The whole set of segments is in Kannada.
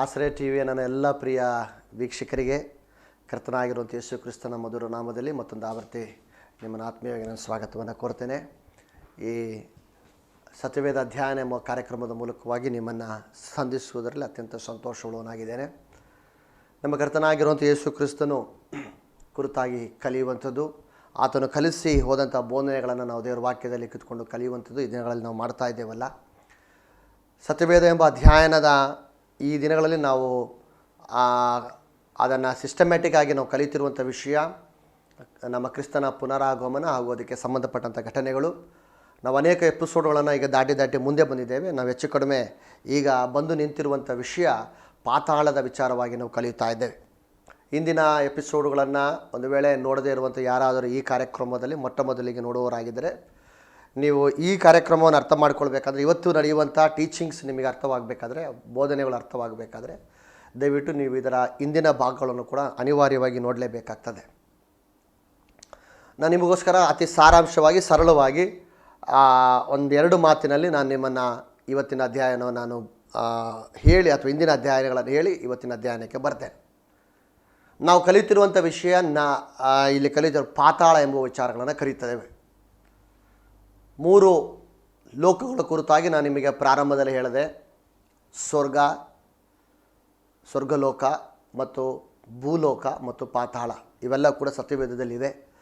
ಆಶ್ರಯ ಟಿ ವಿಯ ನನ್ನ ಎಲ್ಲ ಪ್ರಿಯ ವೀಕ್ಷಕರಿಗೆ ಕರ್ತನಾಗಿರುವಂಥ ಯೇಸು ಕ್ರಿಸ್ತನ ಮಧುರ ನಾಮದಲ್ಲಿ ಮತ್ತೊಂದು ಆವೃತ್ತಿ ನಿಮ್ಮನ್ನು ಆತ್ಮೀಯವಾಗಿ ನಾನು ಸ್ವಾಗತವನ್ನು ಕೋರ್ತೇನೆ. ಈ ಸತ್ಯವೇದ ಅಧ್ಯಯನ ಎಂಬ ಕಾರ್ಯಕ್ರಮದ ಮೂಲಕವಾಗಿ ನಿಮ್ಮನ್ನು ಸಂಧಿಸುವುದರಲ್ಲಿ ಅತ್ಯಂತ ಸಂತೋಷವುಳ್ಳವನಾಗಿದ್ದೇನೆ. ನಮ್ಮ ಕರ್ತನಾಗಿರುವಂಥ ಯೇಸು ಕ್ರಿಸ್ತನು ಕುರಿತಾಗಿ ಕಲಿಯುವಂಥದ್ದು, ಆತನು ಕಲಿಸಿ ಹೋದಂಥ ಬೋಧನೆಗಳನ್ನು ನಾವು ದೇವರ ವಾಕ್ಯದಲ್ಲಿ ಕಿತ್ಕೊಂಡು ಕಲಿಯುವಂಥದ್ದು ಈ ದಿನಗಳಲ್ಲಿ ನಾವು ಮಾಡ್ತಾ ಇದ್ದೇವಲ್ಲ. ಸತ್ಯವೇದ ಎಂಬ ಅಧ್ಯಯನದ ಈ ದಿನಗಳಲ್ಲಿ ನಾವು ಅದನ್ನು ಸಿಸ್ಟಮ್ಯಾಟಿಕ್ ಆಗಿ ನಾವು ಕಲಿತಿರುವಂಥ ವಿಷಯ, ನಮ್ಮ ಕ್ರಿಸ್ತನ ಪುನರಾಗಮನ ಹಾಗೂ ಅದಕ್ಕೆ ಸಂಬಂಧಪಟ್ಟಂಥ ಘಟನೆಗಳು. ನಾವು ಅನೇಕ ಎಪಿಸೋಡ್ಗಳನ್ನು ಈಗ ದಾಟಿ ದಾಟಿ ಮುಂದೆ ಬಂದಿದ್ದೇವೆ. ನಾವು ಹೆಚ್ಚು ಕಡಿಮೆ ಈಗ ಬಂದು ನಿಂತಿರುವಂಥ ವಿಷಯ ಪಾತಾಳದ ವಿಚಾರವಾಗಿ ನಾವು ಕಲಿಯುತ್ತಾ ಇದ್ದೇವೆ. ಇಂದಿನ ಎಪಿಸೋಡ್ಗಳನ್ನು ಒಂದು ವೇಳೆ ನೋಡದೇ ಇರುವಂಥ ಯಾರಾದರೂ ಈ ಕಾರ್ಯಕ್ರಮದಲ್ಲಿ ಮೊಟ್ಟ ಮೊದಲಿಗೆ ನೋಡುವವರಾಗಿದ್ದರೆ ನೀವು ಈ ಕಾರ್ಯಕ್ರಮವನ್ನು ಅರ್ಥ ಮಾಡ್ಕೊಳ್ಬೇಕಾದ್ರೆ ಇವತ್ತು ನಡೆಯುವಂಥ ಟೀಚಿಂಗ್ಸ್ ನಿಮಗೆ ಅರ್ಥವಾಗಬೇಕಾದ್ರೆ, ಬೋಧನೆಗಳು ಅರ್ಥವಾಗಬೇಕಾದ್ರೆ, ದಯವಿಟ್ಟು ನೀವು ಇದರ ಇಂದಿನ ಭಾಗಗಳನ್ನು ಕೂಡ ಅನಿವಾರ್ಯವಾಗಿ ನೋಡಲೇಬೇಕಾಗ್ತದೆ. ನಾನು ನಿಮಗೋಸ್ಕರ ಅತಿ ಸಾರಾಂಶವಾಗಿ, ಸರಳವಾಗಿ ಒಂದೆರಡು ಮಾತಿನಲ್ಲಿ ನಾನು ನಿಮ್ಮನ್ನು ಇವತ್ತಿನ ಅಧ್ಯಯನವನ್ನು ನಾನು ಹೇಳಿ ಅಥವಾ ಇಂದಿನ ಅಧ್ಯಯನಗಳನ್ನು ಹೇಳಿ ಇವತ್ತಿನ ಅಧ್ಯಯನಕ್ಕೆ ಬರ್ತೇನೆ. ನಾವು ಕಲಿತಿರುವಂಥ ವಿಷಯ ನಾ ಇಲ್ಲಿ ಕಲಿತಿರೋ ಪಾತಾಳ ಎಂಬ ವಿಚಾರಗಳನ್ನು ಕರೀತೇವೆ ಮೂರು ಲೋಕಗಳ ಕುರಿತಾಗಿ ನಾನು ನಿಮಗೆ ಪ್ರಾರಂಭದಲ್ಲಿ ಹೇಳಿದೆ, ಸ್ವರ್ಗ, ಸ್ವರ್ಗಲೋಕ ಮತ್ತು ಭೂಲೋಕ ಮತ್ತು ಪಾತಾಳ ಇವೆಲ್ಲ ಕೂಡ ಸತ್ಯವೇದದಲ್ಲಿದೆ.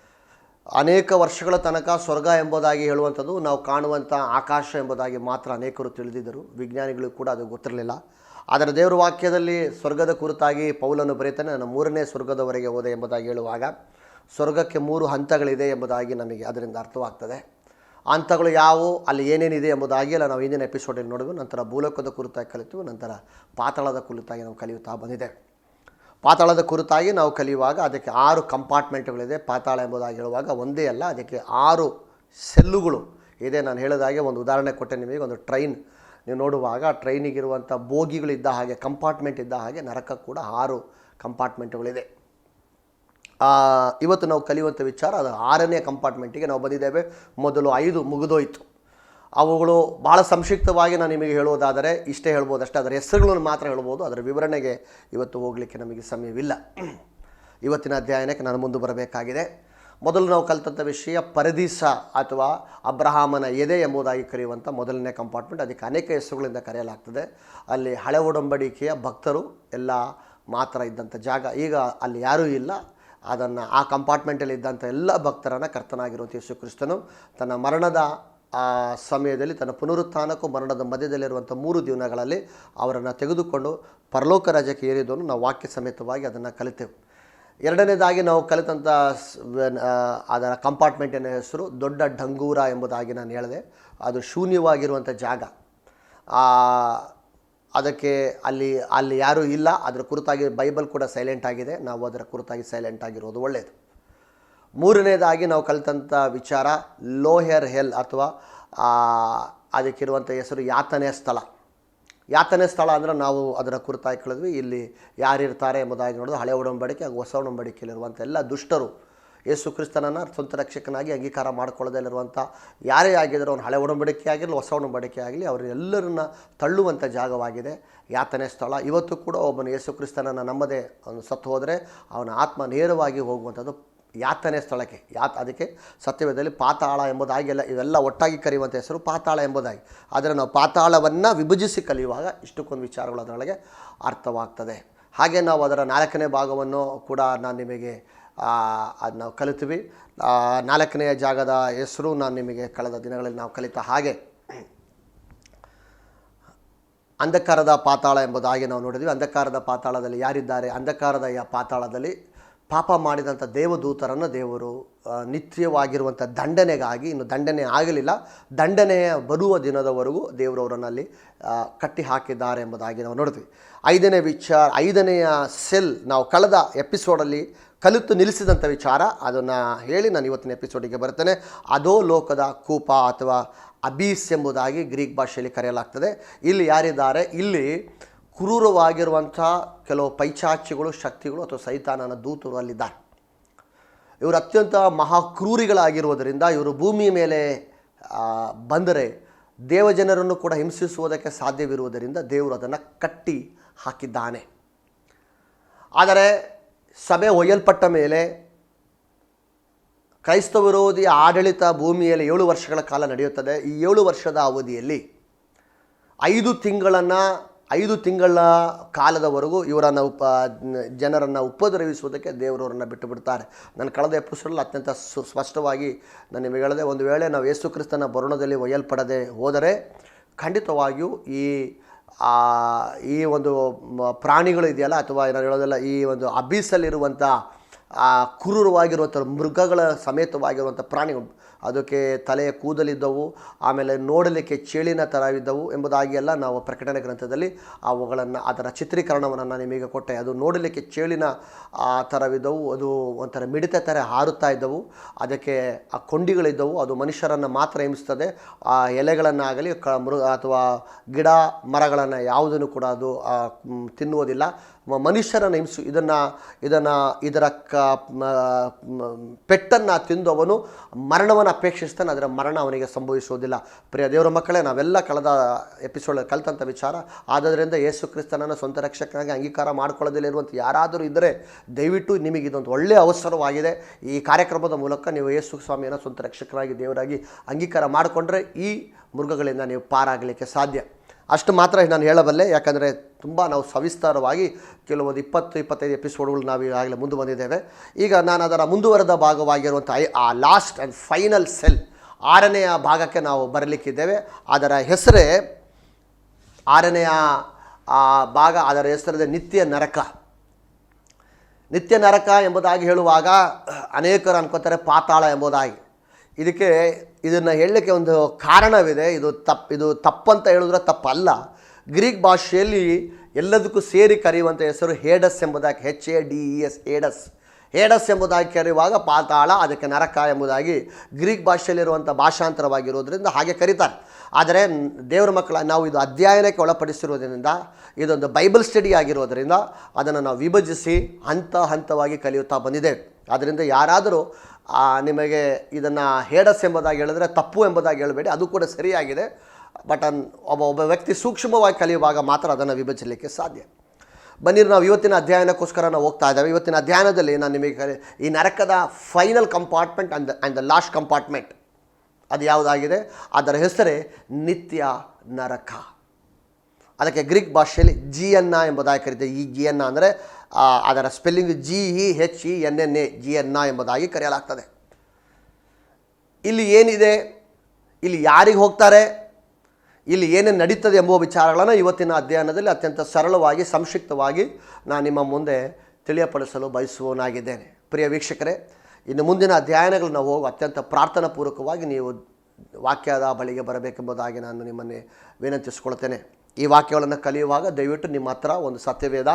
ಅನೇಕ ವರ್ಷಗಳ ತನಕ ಸ್ವರ್ಗ ಎಂಬುದಾಗಿ ಹೇಳುವಂಥದ್ದು, ನಾವು ಕಾಣುವಂಥ ಆಕಾಶ ಎಂಬುದಾಗಿ ಮಾತ್ರ ಅನೇಕರು ತಿಳಿದಿದ್ದರು. ವಿಜ್ಞಾನಿಗಳು ಕೂಡ ಅದು ಗೊತ್ತಿರಲಿಲ್ಲ. ಆದರೆ ದೇವರ ವಾಕ್ಯದಲ್ಲಿ ಸ್ವರ್ಗದ ಕುರಿತಾಗಿ ಪೌಲನ್ನು ಬರೀತಾನೆ, ನಾನು ಮೂರನೇ ಸ್ವರ್ಗದವರೆಗೆ ಹೋದೆ ಎಂಬುದಾಗಿ ಹೇಳುವಾಗ, ಸ್ವರ್ಗಕ್ಕೆ ಮೂರು ಹಂತಗಳಿದೆ ಎಂಬುದಾಗಿ ನಮಗೆ ಅದರಿಂದ ಅರ್ಥವಾಗ್ತದೆ. ಹಂತಗಳು ಯಾವುವು, ಅಲ್ಲಿ ಏನೇನಿದೆ ಎಂಬುದಾಗಿ ಎಲ್ಲ ನಾವು ಹಿಂದಿನ ಎಪಿಸೋಡಲ್ಲಿ ನೋಡಿದ್ವಿ. ನಂತರ ಭೂಲೋಕದ ಕುರಿತಾಗಿ ಕಲಿತು ನಂತರ ಪಾತಾಳದ ಕುರಿತಾಗಿ ನಾವು ಕಲಿಯುತ್ತಾ ಬಂದಿದೆ. ಪಾತಾಳದ ಕುರಿತಾಗಿ ನಾವು ಕಲಿಯುವಾಗ ಅದಕ್ಕೆ ಆರು ಕಂಪಾರ್ಟ್ಮೆಂಟ್ಗಳಿದೆ ಪಾತಾಳ ಎಂಬುದಾಗಿ ಹೇಳುವಾಗ ಒಂದೇ ಅಲ್ಲ, ಅದಕ್ಕೆ ಆರು ಸೆಲ್ಲುಗಳು ಇದೆ. ನಾನು ಹೇಳಿದಾಗೆ ಒಂದು ಉದಾಹರಣೆ ಕೊಟ್ಟೆ ನಿಮಗೆ, ಒಂದು ಟ್ರೈನ್ ನೀವು ನೋಡುವಾಗ ಟ್ರೈನಿಗಿರುವಂಥ ಬೋಗಿಗಳಿದ್ದ ಹಾಗೆ ಕಂಪಾರ್ಟ್ಮೆಂಟ್ ಇದ್ದ ಹಾಗೆ ನರಕ ಕೂಡ ಆರು ಕಂಪಾರ್ಟ್ಮೆಂಟ್ಗಳಿದೆ ಇವತ್ತು ನಾವು ಕಲಿಯುವಂಥ ವಿಚಾರ ಅದು ಆರನೇ ಕಂಪಾರ್ಟ್ಮೆಂಟಿಗೆ ನಾವು ಬಂದಿದ್ದೇವೆ. ಮೊದಲು ಐದು ಮುಗಿದೋಯ್ತು. ಅವುಗಳು ಭಾಳ ಸಂಕ್ಷಿಪ್ತವಾಗಿ ನಾನು ನಿಮಗೆ ಹೇಳುವುದಾದರೆ, ಇಷ್ಟೇ ಹೇಳ್ಬೋದು ಅಷ್ಟೇ, ಅದರ ಹೆಸರುಗಳನ್ನು ಮಾತ್ರ ಹೇಳ್ಬೋದು. ಅದರ ವಿವರಣೆಗೆ ಇವತ್ತು ಹೋಗಲಿಕ್ಕೆ ನಮಗೆ ಸಮಯವಿಲ್ಲ. ಇವತ್ತಿನ ಅಧ್ಯಯನಕ್ಕೆ ನಾನು ಮುಂದೆ ಬರಬೇಕಾಗಿದೆ. ಮೊದಲು ನಾವು ಕಲಿತಂಥ ವಿಷಯ ಪರದೀಸ ಅಥವಾ ಅಬ್ರಹಾಮನ ಎದೆ ಎಂಬುದಾಗಿ ಕರೆಯುವಂಥ ಮೊದಲನೇ ಕಂಪಾರ್ಟ್ಮೆಂಟ್. ಅದಕ್ಕೆ ಅನೇಕ ಹೆಸರುಗಳಿಂದ ಕರೆಯಲಾಗ್ತದೆ. ಅಲ್ಲಿ ಹಳೆ ಒಡಂಬಡಿಕೆಯ ಭಕ್ತರು ಎಲ್ಲ ಮಾತ್ರ ಇದ್ದಂಥ ಜಾಗ. ಈಗ ಅಲ್ಲಿ ಯಾರೂ ಇಲ್ಲ. ಅದನ್ನು ಆ ಕಂಪಾರ್ಟ್ಮೆಂಟಲ್ಲಿ ಇದ್ದಂಥ ಎಲ್ಲ ಭಕ್ತರನ್ನು ಕರ್ತನಾಗಿರುವಂಥ ಯೇಸು ಕ್ರಿಸ್ತನು ತನ್ನ ಮರಣದ ಆ ಸಮಯದಲ್ಲಿ ತನ್ನ ಪುನರುತ್ಥಾನಕ್ಕೂ ಮರಣದ ಮಧ್ಯದಲ್ಲಿರುವಂಥ ಮೂರು ದಿನಗಳಲ್ಲಿ ಅವರನ್ನು ತೆಗೆದುಕೊಂಡು ಪರಲೋಕ ರಾಜ್ಯಕ್ಕೆ ಏರಿದವನು. ನಾವು ವಾಕ್ಯ ಸಮೇತವಾಗಿ ಅದನ್ನು ಕಲಿತೆವು. ಎರಡನೇದಾಗಿ ನಾವು ಕಲಿತಂಥ ಅದರ ಕಂಪಾರ್ಟ್ಮೆಂಟಿನ ಹೆಸರು ದೊಡ್ಡ ಢಂಗೂರ ಎಂಬುದಾಗಿ ನಾನು ಹೇಳಿದೆ. ಅದು ಶೂನ್ಯವಾಗಿರುವಂಥ ಜಾಗ. ಆ, ಅದಕ್ಕೆ ಅಲ್ಲಿ ಅಲ್ಲಿ ಯಾರೂ ಇಲ್ಲ. ಅದರ ಕುರಿತಾಗಿ ಬೈಬಲ್ ಕೂಡ ಸೈಲೆಂಟ್ ಆಗಿದೆ. ನಾವು ಅದರ ಕುರಿತಾಗಿ ಸೈಲೆಂಟ್ ಆಗಿರೋದು ಒಳ್ಳೆಯದು ಮೂರನೇದಾಗಿ ನಾವು ಕಲಿತಂಥ ವಿಚಾರ ಲೋಹೆರ್ ಹೆಲ್ ಅಥವಾ ಅದಕ್ಕಿರುವಂಥ ಹೆಸರು ಯಾತನೆ ಸ್ಥಳ. ಯಾತನೆ ಸ್ಥಳ ಅಂದರೆ ನಾವು ಅದರ ಕುರಿತಾಗಿ ಕೇಳಿದ್ವಿ. ಇಲ್ಲಿ ಯಾರಿರ್ತಾರೆ ಎಂಬುದಾಗಿ ನೋಡೋದು ಹಳೆ ಒಡಂಬಡಿಕೆ ಹಾಗೂ ಹೊಸ ಒಡಂಬಡಿಕೆಯಲ್ಲಿರುವಂಥ ಎಲ್ಲ ದುಷ್ಟರು ಯೇಸು ಕ್ರಿಸ್ತನನ್ನು ಸ್ವಂತ ರಕ್ಷಕನಾಗಿ ಅಂಗೀಕಾರ ಮಾಡಿಕೊಳ್ಳದಲ್ಲಿರುವಂಥ ಯಾರೇ ಆಗಿದ್ದರೂ ಅವನು ಹಳೆ ಒಡಂಬಡಿಕೆ ಆಗಿರಲಿ ಹೊಸ ಒಡಂಬಡಿಕೆ ಆಗಲಿ ಅವರೆಲ್ಲರನ್ನ ತಳ್ಳುವಂಥ ಜಾಗವಾಗಿದೆ. ಯಾತನೆ ಸ್ಥಳ. ಇವತ್ತು ಕೂಡ ಒಬ್ಬನು ಯೇಸು ಕ್ರಿಸ್ತನನ್ನು ನಮ್ಮದೇ ಅವನು ಸತ್ತು ಹೋದರೆ ಅವನ ಆತ್ಮ ನೇರವಾಗಿ ಹೋಗುವಂಥದ್ದು ಯಾತನೆ ಸ್ಥಳಕ್ಕೆ. ಯಾತ್ ಅದಕ್ಕೆ ಸತ್ಯವೇದದಲ್ಲಿ ಪಾತಾಳ ಎಂಬುದಾಗಿ ಎಲ್ಲ, ಇವೆಲ್ಲ ಒಟ್ಟಾಗಿ ಕರೆಯುವಂಥ ಹೆಸರು ಪಾತಾಳ ಎಂಬುದಾಗಿ. ಆದರೆ ನಾವು ಪಾತಾಳವನ್ನು ವಿಭಜಿಸಿ ಕಲಿಯುವಾಗ ಇಷ್ಟಕ್ಕೊಂದು ವಿಚಾರಗಳು ಅದರೊಳಗೆ ಅರ್ಥವಾಗ್ತದೆ. ಹಾಗೆ ನಾವು ಅದರ ನಾಲ್ಕನೇ ಭಾಗವನ್ನು ಕೂಡ ನಾನು ನಿಮಗೆ ಅದು ನಾವು ಕಲಿತೀವಿ. ನಾಲ್ಕನೆಯ ಜಾಗದ ಹೆಸರು ನಾನು ನಿಮಗೆ ಕಳೆದ ದಿನಗಳಲ್ಲಿ ನಾವು ಕಲಿತ ಹಾಗೆ. ಅಂಧಕಾರದ ಪಾತಾಳ ಎಂಬುದಾಗಿ ನಾವು ನೋಡಿದ್ವಿ. ಅಂಧಕಾರದ ಪಾತಾಳದಲ್ಲಿ ಯಾರಿದ್ದಾರೆ? ಅಂಧಕಾರದ ಪಾತಾಳದಲ್ಲಿ ಪಾಪ ಮಾಡಿದಂಥ ದೇವದೂತರನ್ನು ದೇವರು ನಿತ್ಯವಾಗಿರುವಂಥ ದಂಡನೆಗಾಗಿ, ಇನ್ನು ದಂಡನೆ ಆಗಲಿಲ್ಲ. ದಂಡನೆಯ ಬರುವ ದಿನದವರೆಗೂ ದೇವರು ಅವರನ್ನಲ್ಲಿ ಕಟ್ಟಿ ಹಾಕಿದ್ದಾರೆ ಎಂಬುದಾಗಿ ನಾವು ನೋಡಿದ್ವಿ. ಐದನೇ ವಿಚಾರ, ಐದನೆಯ ಸೆಲ್ ನಾವು ಕಳೆದ ಎಪಿಸೋಡಲ್ಲಿ ಕಲಿತು ನಿಲ್ಲಿಸಿದಂಥ ವಿಚಾರ. ಅದನ್ನು ಹೇಳಿ ನಾನು ಇವತ್ತಿನ ಎಪಿಸೋಡಿಗೆ ಬರ್ತೇನೆ. ಅದೋ ಲೋಕದ ಕೂಪ ಅಥವಾ ಅಬೀಸ್ ಎಂಬುದಾಗಿ ಗ್ರೀಕ್ ಭಾಷೆಯಲ್ಲಿ ಕರೆಯಲಾಗ್ತದೆ. ಇಲ್ಲಿ ಯಾರಿದ್ದಾರೆ? ಇಲ್ಲಿ ಕ್ರೂರವಾಗಿರುವಂಥ ಕೆಲವು ಪೈಚಾಚಿಗಳು, ಶಕ್ತಿಗಳು ಅಥವಾ ಸೈತಾನನ ದೂತರು ಅಲ್ಲಿದ್ದಾರೆ. ಇವರು ಅತ್ಯಂತ ಮಹಾಕ್ರೂರಿಗಳಾಗಿರುವುದರಿಂದ ಇವರು ಭೂಮಿಯ ಮೇಲೆ ಬಂದರೆ ದೇವಜನರನ್ನು ಕೂಡ ಹಿಂಸಿಸುವುದಕ್ಕೆ ಸಾಧ್ಯವಿರುವುದರಿಂದ ದೇವರು ಅದನ್ನು ಕಟ್ಟಿ ಹಾಕಿದ್ದಾನೆ. ಆದರೆ ಸಭೆ ಒಯ್ಯಲ್ಪಟ್ಟ ಮೇಲೆ ಕ್ರೈಸ್ತ ವಿರೋಧಿ ಆಡಳಿತ ಭೂಮಿಯಲ್ಲಿ ಏಳು ವರ್ಷಗಳ ಕಾಲ ನಡೆಯುತ್ತದೆ. ಈ ಏಳು ವರ್ಷದ ಅವಧಿಯಲ್ಲಿ ಐದು ತಿಂಗಳನ್ನು, ಐದು ತಿಂಗಳ ಕಾಲದವರೆಗೂ ಇವರನ್ನು ಉಪ, ಜನರನ್ನು ಉಪದ್ರವಿಸುವುದಕ್ಕೆ ದೇವರವರನ್ನು ಬಿಟ್ಟು ಬಿಡ್ತಾರೆ ನಾನು ಕಳೆದ ಎಪಿಸೋಡಲ್ಲಿ ಅತ್ಯಂತ ಸ್ಪಷ್ಟವಾಗಿ ನಾನು ನಿಮಗೆ ಹೇಳಿದೆ ಒಂದು ವೇಳೆ ನಾವು ಯೇಸು ಕ್ರಿಸ್ತನ ಬರುಣದಲ್ಲಿ ಒಯ್ಯಲ್ಪಡದೆ ಹೋದರೆ ಖಂಡಿತವಾಗಿಯೂ ಈ ಈ ಒಂದು ಪ್ರಾಣಿಗಳು ಇದೆಯಲ್ಲ ಅಥವಾ ನಾನು ಹೇಳೋದಲ್ಲ, ಈ ಒಂದು ಅಬೀಸಲ್ಲಿರುವಂಥ ಆ ಕ್ರೂರವಾಗಿರುವಂಥ ಮೃಗಗಳ ಸಮೇತವಾಗಿರುವಂಥ ಪ್ರಾಣಿಗಳು. ಅದಕ್ಕೆ ತಲೆಯ ಕೂದಲಿದ್ದವು, ಆಮೇಲೆ ನೋಡಲಿಕ್ಕೆ ಚೇಳಿನ ಥರವಿದ್ದವು ಎಂಬುದಾಗಿ ಎಲ್ಲ ನಾವು ಪ್ರಕಟಣೆ ಗ್ರಂಥದಲ್ಲಿ ಅವುಗಳನ್ನು, ಅದರ ಚಿತ್ರೀಕರಣವನ್ನು ನಾನು ನಿಮಗೆ ಕೊಟ್ಟೆ. ಅದು ನೋಡಲಿಕ್ಕೆ ಚೇಳಿನ, ಆ ಥರವಿದ್ದವು ಅದು ಒಂಥರ ಮಿಡಿತ ಥರ ಹಾರುತ್ತಾ ಇದ್ದವು. ಅದಕ್ಕೆ ಆ ಕೊಂಡಿಗಳಿದ್ದವು, ಅದು ಮನುಷ್ಯರನ್ನು ಮಾತ್ರ ಹಿಂಸ್ತದೆ ಆ ಎಲೆಗಳನ್ನಾಗಲಿ, ಕ, ಮೃ, ಅಥವಾ ಗಿಡ ಮರಗಳನ್ನು ಯಾವುದನ್ನು ಕೂಡ ಅದು ತಿನ್ನುವುದಿಲ್ಲ. ಮ- ಮನುಷ್ಯರನ್ನು ಹಿಂಸು ಇದನ್ನು ಇದನ್ನು, ಇದರ ಕ ಪೆಟ್ಟನ್ನು ತಿಂದು ಅವನು ಮರಣವನ್ನು ಅಪೇಕ್ಷಿಸ್ತಾನೆ. ಅದರ ಮರಣ ಅವನಿಗೆ ಸಂಭವಿಸುವುದಿಲ್ಲ. ಪ್ರಿಯ ದೇವರ ಮಕ್ಕಳೇ, ನಾವೆಲ್ಲ ಕಳೆದ ಎಪಿಸೋಡ್ ಕಲಿತಂಥ ವಿಚಾರ. ಆದ್ದರಿಂದ ಯೇಸು ಕ್ರಿಸ್ತನನ್ನು ಸ್ವಂತ ರಕ್ಷಕನಾಗಿ ಅಂಗೀಕಾರ ಮಾಡ್ಕೊಳ್ಳೋದಿಲ್ಲ ಇರುವಂಥ ಯಾರಾದರೂ ಇದ್ದರೆ ದಯವಿಟ್ಟು ನಿಮಗೆ ಇದೊಂದು ಒಳ್ಳೆಯ ಅವಸರವಾಗಿದೆ. ಈ ಕಾರ್ಯಕ್ರಮದ ಮೂಲಕ ನೀವು ಯೇಸು ಸ್ವಾಮಿಯನ್ನು ಸ್ವಂತ ರಕ್ಷಕರಾಗಿ ದೇವರಾಗಿ ಅಂಗೀಕಾರ ಮಾಡಿಕೊಂಡ್ರೆ ಈ ಮೃಗಗಳಿಂದ ನೀವು ಪಾರಾಗಲಿಕ್ಕೆ ಸಾಧ್ಯ. ಅಷ್ಟು ಮಾತ್ರ ನಾನು ಹೇಳಬಲ್ಲೆ, ಯಾಕಂದರೆ ತುಂಬ ನಾವು ಸವಿಸ್ತಾರವಾಗಿ ಕೆಲವೊಂದು ಇಪ್ಪತ್ತು, ಇಪ್ಪತ್ತೈದು ಎಪಿಸೋಡ್ಗಳು ನಾವು ಈಗಾಗಲೇ ಮುಂದೆ ಬಂದಿದ್ದೇವೆ ಈಗ ನಾನು ಅದರ ಮುಂದುವರೆದ ಭಾಗವಾಗಿರುವಂಥ ಆ ಲಾಸ್ಟ್ ಆ್ಯಂಡ್ ಫೈನಲ್ ಸೆಲ್ ಆರನೆಯ ಭಾಗಕ್ಕೆ ನಾವು ಬರಲಿಕ್ಕಿದ್ದೇವೆ. ಅದರ ಹೆಸರೇ ಆರನೆಯ ಭಾಗ, ಅದರ ಹೆಸರಿದೆ ನಿತ್ಯ ನರಕ. ನಿತ್ಯ ನರಕ ಎಂಬುದಾಗಿ ಹೇಳುವಾಗ ಅನೇಕರು ಅನ್ಕೋತಾರೆ ಪಾತಾಳ ಎಂಬುದಾಗಿ. ಇದಕ್ಕೆ ಇದನ್ನು ಹೇಳಲಿಕ್ಕೆ ಒಂದು ಕಾರಣವಿದೆ. ಇದು ತಪ್ಪು ಇದು ತಪ್ಪಂತ ಹೇಳಿದ್ರೆ ತಪ್ಪಲ್ಲ. ಗ್ರೀಕ್ ಭಾಷೆಯಲ್ಲಿ ಎಲ್ಲದಕ್ಕೂ ಸೇರಿ ಕರೆಯುವಂಥ ಹೆಸರು ಹೇಡಸ್ ಎಂಬುದಾಗಿ H A D E S Hades. Hades ಎಂಬುದಾಗಿ ಕರೆಯುವಾಗ ಪಾತಾಳ, ಅದಕ್ಕೆ ನರಕ ಎಂಬುದಾಗಿ ಗ್ರೀಕ್ ಭಾಷೆಯಲ್ಲಿರುವಂಥ ಭಾಷಾಂತರವಾಗಿರೋದ್ರಿಂದ ಹಾಗೆ ಕರೀತಾರೆ. ಆದರೆ ದೇವರ ಮಕ್ಕಳ, ನಾವು ಇದು ಅಧ್ಯಯನಕ್ಕೆ ಒಳಪಡಿಸಿರುವುದರಿಂದ, ಇದೊಂದು ಬೈಬಲ್ ಸ್ಟಡಿ ಆಗಿರೋದರಿಂದ ಅದನ್ನು ನಾವು ವಿಭಜಿಸಿ ಹಂತ ಹಂತವಾಗಿ ಕಲಿಯುತ್ತಾ ಬಂದಿದ್ದೇವೆ. ಆದ್ದರಿಂದ ಯಾರಾದರೂ ನಿಮಗೆ ಇದನ್ನು ಹೇಡಸ್ ಎಂಬುದಾಗಿ ಹೇಳಿದ್ರೆ ತಪ್ಪು ಎಂಬುದಾಗಿ ಹೇಳಬೇಡಿ. ಅದು ಕೂಡ ಸರಿಯಾಗಿದೆ. ಬಟ್ ಅನ್, ಒಬ್ಬ ಒಬ್ಬ ವ್ಯಕ್ತಿ ಸೂಕ್ಷ್ಮವಾಗಿ ಕಲಿಯುವಾಗ ಮಾತ್ರ ಅದನ್ನು ವಿಭಜಿಸಲಿಕ್ಕೆ ಸಾಧ್ಯ. ಬನ್ನಿ, ನಾವು ಇವತ್ತಿನ ಅಧ್ಯಯನಕ್ಕೋಸ್ಕರ ನಾವು ಹೋಗ್ತಾ ಇದ್ದೇವೆ. ಇವತ್ತಿನ ಅಧ್ಯಯನದಲ್ಲಿ ನಾನು ನಿಮಗೆ ಈ ನರಕದ final compartment and and the last compartment ಅದು ಯಾವುದಾಗಿದೆ? ಅದರ ಹೆಸರೇ ನಿತ್ಯ ನರಕ. ಅದಕ್ಕೆ ಗ್ರೀಕ್ ಭಾಷೆಯಲ್ಲಿ ಜಿ ಎನ್ ಎಂಬುದಾಗಿ ಕರೀತಾರೆ. ಈ ಜಿ ಎನ್ನ ಅಂದರೆ ಅದರ spelling G E H, E, N N, A G N ಎಂಬುದಾಗಿ ಕರೆಯಲಾಗ್ತದೆ. ಇಲ್ಲಿ ಏನಿದೆ? ಇಲ್ಲಿ ಯಾರಿಗೆ ಹೋಗ್ತಾರೆ? ಇಲ್ಲಿ ಏನೇನು ನಡೀತದೆ ಎಂಬುವ ವಿಚಾರಗಳನ್ನು ಇವತ್ತಿನ ಅಧ್ಯಯನದಲ್ಲಿ ಅತ್ಯಂತ ಸರಳವಾಗಿ, ಸಂಕ್ಷಿಪ್ತವಾಗಿ ನಾನು ನಿಮ್ಮ ಮುಂದೆ ತಿಳಿಯಪಡಿಸಲು ಬಯಸುವನಾಗಿದ್ದೇನೆ ಪ್ರಿಯ ವೀಕ್ಷಕರೇ, ಇನ್ನು ಮುಂದಿನ ಅಧ್ಯಯನಗಳನ್ನ ಹೋಗಿ ಅತ್ಯಂತ ಪ್ರಾರ್ಥನಾಪೂರ್ವಕವಾಗಿ ನೀವು ವಾಕ್ಯದ ಬಳಿಗೆ ಬರಬೇಕೆಂಬುದಾಗಿ ನಾನು ನಿಮ್ಮನ್ನೇ ವಿನಂತಿಸ್ಕೊಳ್ತೇನೆ ಈ ವಾಕ್ಯಗಳನ್ನು ಕಲಿಯುವಾಗ ದಯವಿಟ್ಟು ನಿಮ್ಮ ಹತ್ರ ಒಂದು ಸತ್ಯವೇದ,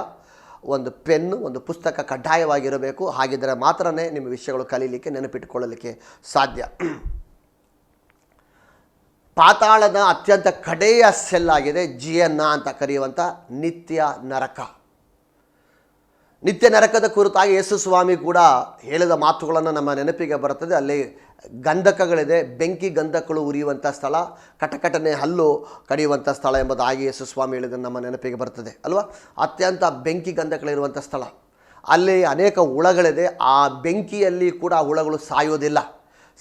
ಒಂದು ಪೆನ್ನು ಒಂದು ಪುಸ್ತಕ ಕಡ್ಡಾಯವಾಗಿರಬೇಕು. ಹಾಗಿದ್ದರೆ ಮಾತ್ರ ನಿಮ್ಮ ವಿಷಯಗಳು ಕಲೀಲಿಕ್ಕೆ, ನೆನಪಿಟ್ಟುಕೊಳ್ಳಲಿಕ್ಕೆ ಸಾಧ್ಯ. ಪಾತಾಳದ ಅತ್ಯಂತ ಕಡೆಯ ಸೆಲ್ ಆಗಿದೆ ಜಿಯನ್ನ ಅಂತ ಕರೆಯುವಂಥ ನಿತ್ಯ ನರಕ. ನಿತ್ಯ ನರಕದ ಕುರಿತಾಗಿ ಯೇಸು ಸ್ವಾಮಿ ಕೂಡ ಹೇಳಿದ ಮಾತುಗಳನ್ನು ನಮ್ಮ ನೆನಪಿಗೆ ಬರುತ್ತದೆ. ಅಲ್ಲಿ ಗಂಧಕಗಳಿದೆ, ಬೆಂಕಿ ಗಂಧಕಗಳು ಉರಿಯುವಂಥ ಸ್ಥಳ, ಕಟಕಟನೆ ಹಲ್ಲು ಕಡಿಯುವಂಥ ಸ್ಥಳ ಎಂಬುದಾಗಿ ಯಶಸ್ವಾಮಿ ಸ್ವಾಮಿ ಹೇಳಿದ ನಮ್ಮ ನೆನಪಿಗೆ ಬರ್ತದೆ, ಅಲ್ವಾ? ಅತ್ಯಂತ ಬೆಂಕಿ ಗಂಧಕಗಳಿರುವಂಥ ಸ್ಥಳ. ಅಲ್ಲಿ ಅನೇಕ ಹುಳಗಳಿದೆ, ಆ ಬೆಂಕಿಯಲ್ಲಿ ಕೂಡ ಹುಳಗಳು ಸಾಯೋದಿಲ್ಲ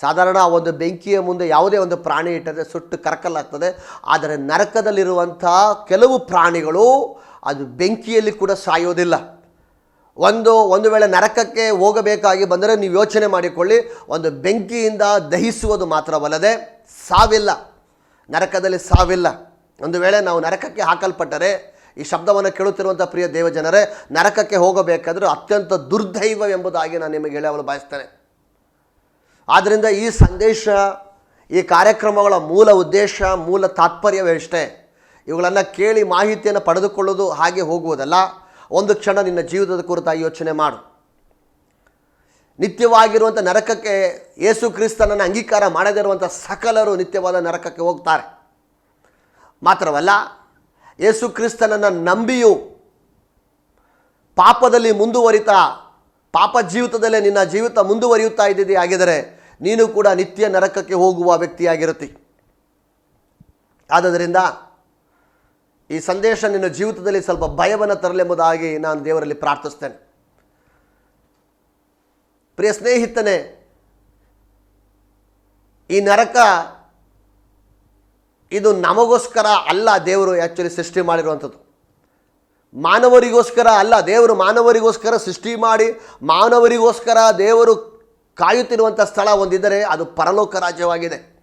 ಸಾಧಾರಣ ಒಂದು ಬೆಂಕಿಯ ಮುಂದೆ ಯಾವುದೇ ಒಂದು ಪ್ರಾಣಿ ಇಟ್ಟರೆ ಸುಟ್ಟು ಕರಕಲಾಗ್ತದೆ, ಆದರೆ ನರಕದಲ್ಲಿರುವಂಥ ಕೆಲವು ಪ್ರಾಣಿಗಳು ಅದು ಬೆಂಕಿಯಲ್ಲಿ ಕೂಡ ಸಾಯೋದಿಲ್ಲ ಒಂದು ಒಂದು ವೇಳೆ ನರಕಕ್ಕೆ ಹೋಗಬೇಕಾಗಿ ಬಂದರೆ ನೀವು ಯೋಚನೆ ಮಾಡಿಕೊಳ್ಳಿ. ಒಂದು ಬೆಂಕಿಯಿಂದ ದಹಿಸುವುದು ಮಾತ್ರವಲ್ಲದೆ ಸಾವಿಲ್ಲ. ನರಕದಲ್ಲಿ ಸಾವಿಲ್ಲ. ಒಂದು ವೇಳೆ ನಾವು ನರಕಕ್ಕೆ ಹಾಕಲ್ಪಟ್ಟರೆ, ಈ ಶಬ್ದವನ್ನು ಕೇಳುತ್ತಿರುವಂಥ ಪ್ರಿಯ ದೇವಜನರೇ, ನರಕಕ್ಕೆ ಹೋಗಬೇಕಾದರೂ ಅತ್ಯಂತ ದುರ್ದೈವ ಎಂಬುದಾಗಿ ನಾನು ನಿಮಗೆ ಹೇಳಲು ಬಯಸ್ತೇನೆ. ಆದ್ದರಿಂದ ಈ ಸಂದೇಶ, ಈ ಕಾರ್ಯಕ್ರಮಗಳ ಮೂಲ ಉದ್ದೇಶ, ಮೂಲ ತಾತ್ಪರ್ಯವೇ ಇಷ್ಟೇ. ಇವುಗಳನ್ನು ಕೇಳಿ ಮಾಹಿತಿಯನ್ನು ಪಡೆದುಕೊಳ್ಳೋದು ಹಾಗೆ ಹೋಗುವುದಲ್ಲ. ಒಂದು ಕ್ಷಣ ನಿನ್ನ ಜೀವಿತದ ಕುರಿತಾಗಿ ಯೋಚನೆ ಮಾಡು. ನಿತ್ಯವಾಗಿರುವಂಥ ನರಕಕ್ಕೆ ಯೇಸು ಕ್ರಿಸ್ತನನ್ನು ಅಂಗೀಕಾರ ಮಾಡದಿರುವಂಥ ಸಕಲರು ನಿತ್ಯವಾದ ನರಕಕ್ಕೆ ಹೋಗ್ತಾರೆ. ಮಾತ್ರವಲ್ಲ, ಯೇಸು ಕ್ರಿಸ್ತನನ್ನು ನಂಬಿಯೂ ಪಾಪದಲ್ಲಿ ಮುಂದುವರಿತಾ, ಪಾಪ ಜೀವಿತದಲ್ಲೇ ನಿನ್ನ ಜೀವಿತ ಮುಂದುವರಿಯುತ್ತಾ ಇದ್ದಿದೆ ಆಗಿದರೆ ನೀನು ಕೂಡ ನಿತ್ಯ ನರಕಕ್ಕೆ ಹೋಗುವ ವ್ಯಕ್ತಿಯಾಗಿರುತ್ತಿ. ಆದ್ದರಿಂದ ಈ ಸಂದೇಶ ನಿನ್ನ ಜೀವಿತದಲ್ಲಿ ಸ್ವಲ್ಪ ಭಯವನ್ನು ತರಲೆಂಬುದಾಗಿ ನಾನು ದೇವರಲ್ಲಿ ಪ್ರಾರ್ಥಿಸ್ತೇನೆ. ಪ್ರಿಯ ಸ್ನೇಹಿತನೇ, ಈ ನರಕ ಇದು ನಮಗೋಸ್ಕರ ಅಲ್ಲ ದೇವರು ಆ್ಯಕ್ಚುಲಿ ಸೃಷ್ಟಿ ಮಾಡಿರುವಂಥದ್ದು. ಮಾನವರಿಗೋಸ್ಕರ ಅಲ್ಲ, ದೇವರು ಮಾನವರಿಗೋಸ್ಕರ ಸೃಷ್ಟಿ ಮಾಡಿ, ಮಾನವರಿಗೋಸ್ಕರ ದೇವರು ಕಾಯುತ್ತಿರುವಂಥ ಸ್ಥಳ ಒಂದಿದ್ದರೆ ಅದು ಪರಲೋಕ ರಾಜ್ಯವಾಗಿದೆ.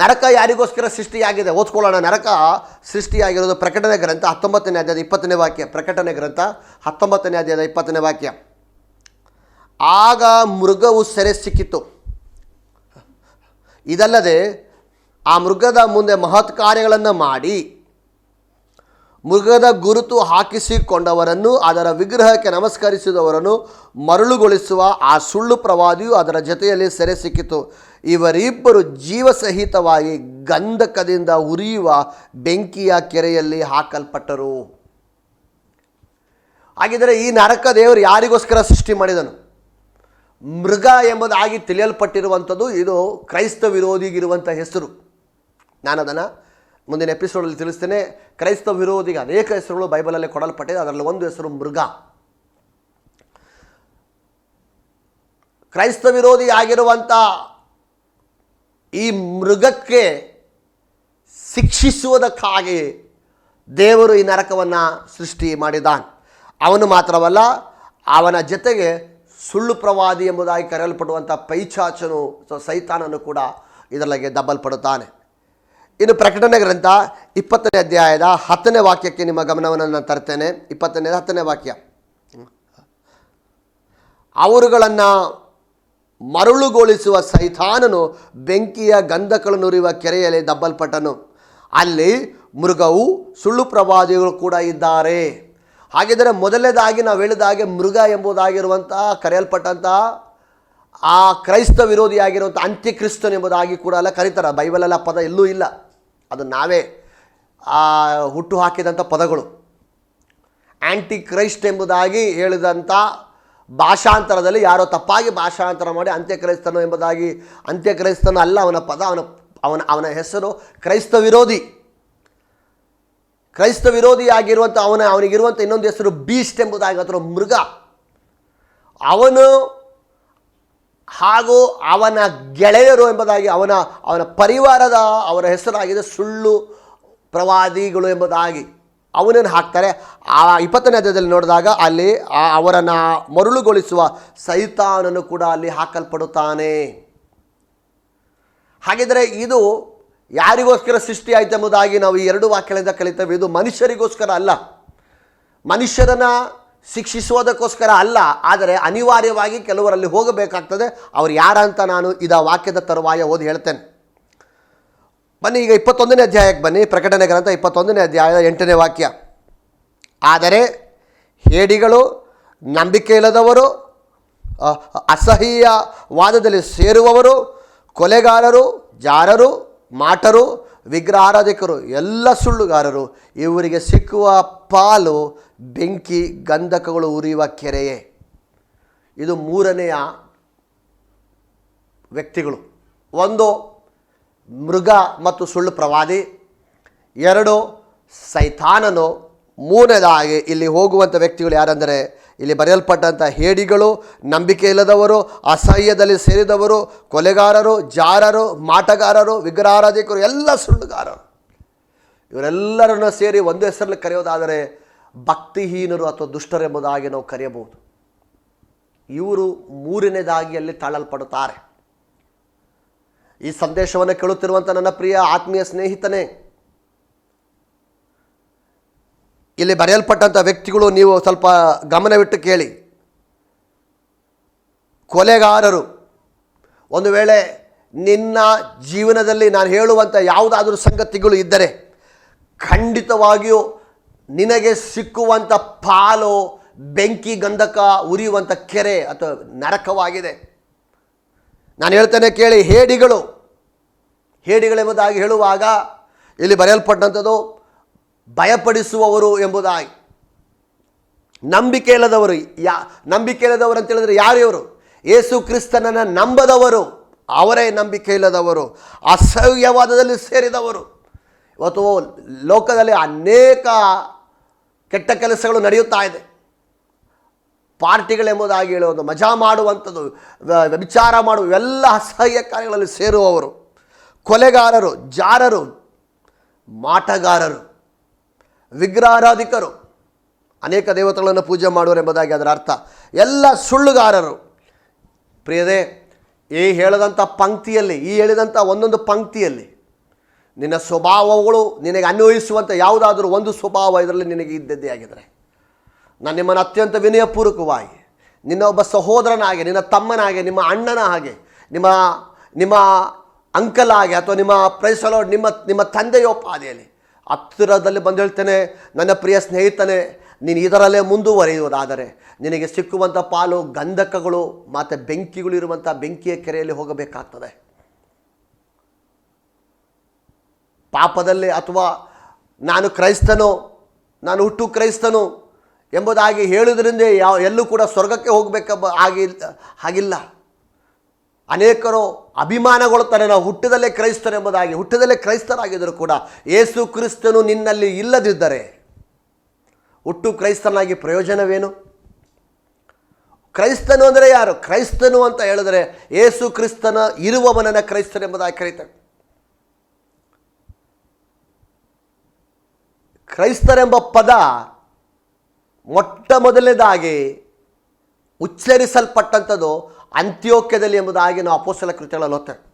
ನರಕ ಯಾರಿಗೋಸ್ಕರ ಸೃಷ್ಟಿಯಾಗಿದೆ? ಓದ್ಕೊಳ್ಳೋಣ. ನರಕ ಸೃಷ್ಟಿಯಾಗಿರೋದು ಪ್ರಕಟಣೆ ಗ್ರಂಥ ಹತ್ತೊಂಬತ್ತನೇ ಅಧ್ಯಾಯದ ಇಪ್ಪತ್ತನೇ ವಾಕ್ಯ. ಪ್ರಕಟಣೆ ಗ್ರಂಥ ಹತ್ತೊಂಬತ್ತನೇ ಅಧ್ಯಾಯದ ಇಪ್ಪತ್ತನೇ ವಾಕ್ಯ. ಆಗ ಮೃಗವು ಸೆರೆ ಸಿಕ್ಕಿತ್ತು ಇದಲ್ಲದೆ ಆ ಮೃಗದ ಮುಂದೆ ಮಹತ್ ಕಾರ್ಯಗಳನ್ನು ಮಾಡಿ ಮೃಗದ ಗುರುತು ಹಾಕಿಸಿಕೊಂಡವರನ್ನು, ಅದರ ವಿಗ್ರಹಕ್ಕೆ ನಮಸ್ಕರಿಸಿದವರನ್ನು ಮರಳುಗೊಳಿಸುವ ಆ ಸುಳ್ಳು ಪ್ರವಾದಿಯು ಅದರ ಜೊತೆಯಲ್ಲಿ ಸೆರೆ ಸಿಕ್ಕಿತು. ಇವರಿಬ್ಬರು ಜೀವಸಹಿತವಾಗಿ ಗಂಧಕದಿಂದ ಉರಿಯುವ ಬೆಂಕಿಯ ಕೆರೆಯಲ್ಲಿ ಹಾಕಲ್ಪಟ್ಟರು. ಹಾಗಿದ್ದರೆ ಈ ನರಕ ದೇವರು ಯಾರಿಗೋಸ್ಕರ ಸೃಷ್ಟಿ ಮಾಡಿದನು? ಮೃಗ ಎಂಬುದಾಗಿ ತಿಳಿಯಲ್ಪಟ್ಟಿರುವಂಥದ್ದು ಇದು ಕ್ರೈಸ್ತ ವಿರೋಧಿಗಿರುವಂಥ ಹೆಸರು. ನಾನು ಅದನ್ನು ಮುಂದಿನ ಎಪಿಸೋಡಲ್ಲಿ ತಿಳಿಸ್ತೇನೆ, ಕ್ರೈಸ್ತ ವಿರೋಧಿಗೆ ಅನೇಕ ಹೆಸರುಗಳು ಬೈಬಲಲ್ಲಿ ಕೊಡಲ್ಪಟ್ಟಿದೆ. ಅದರಲ್ಲಿ ಒಂದು ಹೆಸರು ಮೃಗ. ಕ್ರೈಸ್ತ ವಿರೋಧಿ ಆಗಿರುವಂಥ ಈ ಮೃಗಕ್ಕೆ ಶಿಕ್ಷಿಸುವುದಕ್ಕಾಗಿ ದೇವರು ಈ ನರಕವನ್ನು ಸೃಷ್ಟಿ ಮಾಡಿದ್ದಾನೆ ಅವನು ಮಾತ್ರವಲ್ಲ, ಅವನ ಜೊತೆಗೆ ಸುಳ್ಳು ಪ್ರವಾದಿ ಎಂಬುದಾಗಿ ಕರೆಯಲ್ಪಡುವಂಥ ಪೈಚಾಚನು, ಸೈತಾನನು ಕೂಡ ಇದರೊಳಗೆ ದಬ್ಬಲ್ಪಡುತ್ತಾನೆ. ಇನ್ನು ಪ್ರಕಟಣೆ ಗ್ರಂಥ ಇಪ್ಪತ್ತನೇ ಅಧ್ಯಾಯದ ಹತ್ತನೇ ವಾಕ್ಯಕ್ಕೆ ನಿಮ್ಮ ಗಮನವನ್ನು ನಾನು ತರ್ತೇನೆ. ಇಪ್ಪತ್ತನೇ ಹತ್ತನೇ ವಾಕ್ಯ. ಅವರುಗಳನ್ನು ಮರಳುಗೊಳಿಸುವ ಸೈತಾನನು ಬೆಂಕಿಯ ಗಂಧಕಳು ನುರಿಯುವ ಕೆರೆಯಲ್ಲಿ ದಬ್ಬಲ್ಪಟ್ಟನು. ಅಲ್ಲಿ ಮೃಗವು ಸುಳ್ಳು ಪ್ರವಾದಿಗಳು ಕೂಡ ಇದ್ದಾರೆ. ಹಾಗಿದ್ದರೆ ಮೊದಲನೇದಾಗಿ ನಾವು ಹೇಳಿದಾಗೆ ಮೃಗ ಎಂಬುದಾಗಿರುವಂತಹ ಕರೆಯಲ್ಪಟ್ಟಂತಹ ಆ ಕ್ರೈಸ್ತ ವಿರೋಧಿಯಾಗಿರುವಂಥ ಅಂತ್ಯಕ್ರಿಸ್ತನ್ ಎಂಬುದಾಗಿ ಕೂಡ ಅಲ್ಲ ಕರೀತಾರೆ. ಬೈಬಲಲ್ಲ ಪದ ಎಲ್ಲೂ ಇಲ್ಲ. ಅದು ನಾವೇ ಹುಟ್ಟು ಹಾಕಿದಂಥ ಪದಗಳು. ಆ್ಯಂಟಿ ಕ್ರೈಸ್ಟ್ ಎಂಬುದಾಗಿ ಹೇಳಿದಂಥ ಭಾಷಾಂತರದಲ್ಲಿ ಯಾರೋ ತಪ್ಪಾಗಿ ಭಾಷಾಂತರ ಮಾಡಿ ಅಂತ್ಯಕ್ರೈಸ್ತನು ಎಂಬುದಾಗಿ, ಅಂತ್ಯಕ್ರೈಸ್ತನು ಅಲ್ಲ, ಅವನ ಪದ, ಅವನ ಅವನ ಅವನ ಹೆಸರು ಕ್ರೈಸ್ತ ವಿರೋಧಿ. ಕ್ರೈಸ್ತ ವಿರೋಧಿಯಾಗಿರುವಂಥ ಅವನ, ಅವನಿಗಿರುವಂಥ ಇನ್ನೊಂದು ಹೆಸರು ಬೀಸ್ಟ್ ಎಂಬುದಾಗಿ ಅಥವಾ ಮೃಗ. ಅವನು ಹಾಗೂ ಅವನ ಗೆಳೆಯರು ಎಂಬುದಾಗಿ ಅವನ ಅವನ ಪರಿವಾರದ ಅವರ ಹೆಸರಾಗಿದೆ ಸುಳ್ಳು ಪ್ರವಾದಿಗಳು ಎಂಬುದಾಗಿ ಅವನನ್ನು ಹಾಕ್ತಾರೆ. ಆ ಇಪ್ಪತ್ತನೇ ಅಧ್ಯಾಯದಲ್ಲಿ ನೋಡಿದಾಗ ಅಲ್ಲಿ ಅವರನ್ನು ಮರುಳುಗೊಳಿಸುವ ಸೈತಾನನು ಕೂಡ ಅಲ್ಲಿ ಹಾಕಲ್ಪಡುತ್ತಾನೆ. ಹಾಗಿದ್ರೆ ಇದು ಯಾರಿಗೋಸ್ಕರ ಸೃಷ್ಟಿ ಆಯ್ತು ಎಂಬುದಾಗಿ ನಾವು ಈ ಎರಡು ವಾಕ್ಯಗಳಿಂದ ಕಲಿತೇವೆ. ಇದು ಮನುಷ್ಯರಿಗೋಸ್ಕರ ಅಲ್ಲ. ಮನುಷ್ಯರನ್ನು ಶಿಕ್ಷಿಸುವುದಕ್ಕೋಸ್ಕರ ಅಲ್ಲ, ಆದರೆ ಅನಿವಾರ್ಯವಾಗಿ ಕೆಲವರಲ್ಲಿ ಹೋಗಬೇಕಾಗ್ತದೆ. ಅವ್ರು ಯಾರಂತ ನಾನು ಇದ ವಾಕ್ಯದ ತರುವಾಯ ಓದಿ ಹೇಳ್ತೇನೆ. ಬನ್ನಿ ಈಗ ಇಪ್ಪತ್ತೊಂದನೇ ಅಧ್ಯಾಯಕ್ಕೆ ಬನ್ನಿ, ಪ್ರಕಟಣೆ ಗ್ರಂಥ ಇಪ್ಪತ್ತೊಂದನೇ ಅಧ್ಯಾಯದ ಎಂಟನೇ ವಾಕ್ಯ. ಆದರೆ ಹೇಡಿಗಳು ನಂಬಿಕೆ ಇಲ್ಲದವರು ಅಸಹ್ಯವಾದದಲ್ಲಿ ಅಸಹ್ಯ ವಾದದಲ್ಲಿ ಸೇರುವವರು, ಕೊಲೆಗಾರರು, ಜಾರರು, ಮಾಟರು ವಿಗ್ರಹಾರಾಧಿಕರು, ಎಲ್ಲ ಸುಳ್ಳುಗಾರರು, ಇವರಿಗೆ ಸಿಕ್ಕುವ ಪಾಲು, ಬೆಂಕಿ, ಗಂಧಕಗಳು ಉರಿಯುವ ಕೆರೆಯೇ. ಇದು ಮೂರನೆಯ ವ್ಯಕ್ತಿಗಳು. ಒಂದು, ಮೃಗ ಮತ್ತು ಸುಳ್ಳು ಪ್ರವಾದಿ. ಎರಡು, ಸೈತಾನನು. ಮೂರನೇದಾಗಿ ಇಲ್ಲಿ ಹೋಗುವಂಥ ವ್ಯಕ್ತಿಗಳು ಯಾರೆಂದರೆ ಇಲ್ಲಿ ಬರೆಯಲ್ಪಟ್ಟಂಥ ಹೇಡಿಗಳು, ನಂಬಿಕೆ ಇಲ್ಲದವರು, ಅಸಹ್ಯದಲ್ಲಿ ಸೇರಿದವರು, ಕೊಲೆಗಾರರು, ಜಾರರು, ಮಾಟಗಾರರು, ವಿಗ್ರಹಾರಾಧಿಕರು, ಎಲ್ಲ ಸುಳ್ಳುಗಾರರು. ಇವರೆಲ್ಲರನ್ನು ಸೇರಿ ಒಂದು ಹೆಸರಲ್ಲಿ ಕರೆಯೋದಾದರೆ ಭಕ್ತಿಹೀನರು ಅಥವಾ ದುಷ್ಟರೆಂಬುದಾಗಿ ನಾವು ಕರೆಯಬಹುದು. ಇವರು ಮೂರನೇದಾಗಿ ಅಲ್ಲಿ ತಳ್ಳಲ್ಪಡುತ್ತಾರೆ ಈ ಸಂದೇಶವನ್ನು ಕೇಳುತ್ತಿರುವಂಥ ನನ್ನ ಪ್ರಿಯ ಆತ್ಮೀಯ ಸ್ನೇಹಿತನೇ ಇಲ್ಲಿ ಬರೆಯಲ್ಪಟ್ಟಂಥ ವ್ಯಕ್ತಿಗಳು ನೀವು ಸ್ವಲ್ಪ ಗಮನವಿಟ್ಟು ಕೇಳಿ. ಕೊಲೆಗಾರರು. ಒಂದು ವೇಳೆ ನಿನ್ನ ಜೀವನದಲ್ಲಿ ನಾನು ಹೇಳುವಂಥ ಯಾವುದಾದ್ರೂ ಸಂಗತಿಗಳು ಇದ್ದರೆ ಖಂಡಿತವಾಗಿಯೂ ನಿನಗೆ ಸಿಕ್ಕುವಂಥ ಪಾಲು, ಬೆಂಕಿ, ಗಂಧಕ ಉರಿಯುವಂಥ ಕೆರೆ ಅಥವಾ ನರಕವಾಗಿದೆ. ನಾನು ಹೇಳ್ತೇನೆ ಕೇಳಿ, ಹೇಡಿಗಳು. ಹೇಡಿಗಳೆಂಬುದಾಗಿ ಹೇಳುವಾಗ ಇಲ್ಲಿ ಬರೆಯಲ್ಪಟ್ಟಂಥದ್ದು ಭಯಪಡಿಸುವವರು ಎಂಬುದಾಗಿ. ನಂಬಿಕೆ ಇಲ್ಲದವರು, ಯಾ, ನಂಬಿಕೆ ಇಲ್ಲದವರು ಅಂತ ಹೇಳಿದ್ರೆ ಯಾರು ಇವರು? ಯೇಸು ಕ್ರಿಸ್ತನನ್ನು ನಂಬದವರು, ಅವರೇ ನಂಬಿಕೆ ಇಲ್ಲದವರು, ಅಸಹ್ಯವಾದದಲ್ಲಿ ಸೇರಿದವರು. ಇವತ್ತು ಲೋಕದಲ್ಲಿ ಅನೇಕ ಕೆಟ್ಟ ಕೆಲಸಗಳು ನಡೆಯುತ್ತಾ ಇದೆ. ಪಾರ್ಟಿಗಳೆಂಬುದಾಗಿ ಹೇಳೋದು ಮಜಾ ಮಾಡುವಂಥದ್ದು ವಿಚಾರ ಮಾಡುವ ಎಲ್ಲ ಅಸಹ್ಯ ಕಾರ್ಯಗಳಲ್ಲಿ ಸೇರುವವರು. ಕೊಲೆಗಾರರು, ಜಾರರು, ಮಾಟಗಾರರು. ವಿಗ್ರಹಾರಾಧಿಕರು. ಅನೇಕ ದೇವತೆಗಳನ್ನು ಪೂಜೆ ಮಾಡುವರು ಎಂಬುದಾಗಿ ಅದರ ಅರ್ಥ. ಎಲ್ಲ ಸುಳ್ಳುಗಾರರು. ಪ್ರಿಯದೇ ಈ ಹೇಳದಂಥ ಪಂಕ್ತಿಯಲ್ಲಿ, ಈ ಹೇಳಿದಂಥ ಒಂದೊಂದು ಪಂಕ್ತಿಯಲ್ಲಿ ನಿನ್ನ ಸ್ವಭಾವಗಳು ನಿನಗೆ ಅನ್ವಯಿಸುವಂಥ ಯಾವುದಾದ್ರೂ ಒಂದು ಸ್ವಭಾವ ಇದರಲ್ಲಿ ನಿನಗೆ ಇದ್ದದ್ದೇ ಆಗಿದರೆ, ನಾನು ನಿಮ್ಮನ್ನು ಅತ್ಯಂತ ವಿನಯಪೂರ್ವಕವಾಗಿ, ನಿನ್ನ ಒಬ್ಬ ಸಹೋದರನಾಗೆ, ನಿನ್ನ ತಮ್ಮನಾಗೆ, ನಿಮ್ಮ ಅಣ್ಣನ ಹಾಗೆ ನಿಮ್ಮ ನಿಮ್ಮ ಅಂಕಲ್ ಆಗಿ ಅಥವಾ ನಿಮ್ಮ ಪ್ರೈಸಲೋ ನಿಮ್ಮ ನಿಮ್ಮ ತಂದೆಯೋ ಪಾದೆಯಲ್ಲಿ ಹತ್ತಿರದಲ್ಲಿ ಬಂದು ಹೇಳ್ತೇನೆ, ನನ್ನ ಪ್ರಿಯ ಸ್ನೇಹಿತನೇ, ನೀನು ಇದರಲ್ಲೇ ಮುಂದುವರಿಯುವುದಾದರೆ ನಿನಗೆ ಸಿಕ್ಕುವಂಥ ಪಾಲು, ಗಂಧಕಗಳು, ಮತ್ತು ಬೆಂಕಿಗಳು ಇರುವಂಥ ಬೆಂಕಿಯ ಕೆರೆಯಲ್ಲಿ ಹೋಗಬೇಕಾಗ್ತದೆ. ಪಾಪದಲ್ಲಿ ಅಥವಾ ನಾನು ಕ್ರೈಸ್ತನು, ನಾನು ಹುಟ್ಟು ಕ್ರೈಸ್ತನು ಎಂಬುದಾಗಿ ಹೇಳುವುದರಿಂದ ಯಾವ, ಎಲ್ಲೂ ಕೂಡ ಸ್ವರ್ಗಕ್ಕೆ ಹೋಗಬೇಕ ಆಗಿಲ್ಲ ಹಾಗಿಲ್ಲ. ಅನೇಕರು ಅಭಿಮಾನಗೊಳ್ತಾರೆ ನಾವು ಹುಟ್ಟದಲ್ಲೇ ಕ್ರೈಸ್ತರೆಂಬುದಾಗಿ ಹುಟ್ಟದಲ್ಲೇ ಕ್ರೈಸ್ತರಾಗಿದ್ದರೂ ಕೂಡ ಏಸು ಕ್ರಿಸ್ತನು ನಿನ್ನಲ್ಲಿ ಇಲ್ಲದಿದ್ದರೆ ಹುಟ್ಟು ಕ್ರೈಸ್ತನಾಗಿ ಪ್ರಯೋಜನವೇನು? ಕ್ರೈಸ್ತನು ಅಂದರೆ ಯಾರು? ಕ್ರೈಸ್ತನು ಅಂತ ಹೇಳಿದರೆ ಏಸು ಕ್ರಿಸ್ತನ ಇರುವವನನ್ನು ಕ್ರೈಸ್ತರೆಂಬುದಾಗಿ ಕರೀತಾರೆ. ಕ್ರೈಸ್ತರೆಂಬ ಪದ ಮೊಟ್ಟ ಮೊದಲನೇದಾಗಿ ಉಚ್ಚರಿಸಲ್ಪಟ್ಟಂಥದ್ದು ಅಂತ್ಯೋಕ್ಯದಲ್ಲಿ ಎಂಬುದಾಗಿ ನಾವು ಅಪೋಸಲ ಕೃತ್ಯಗಳಲ್ಲಿ ಓದ್ತೇವೆ.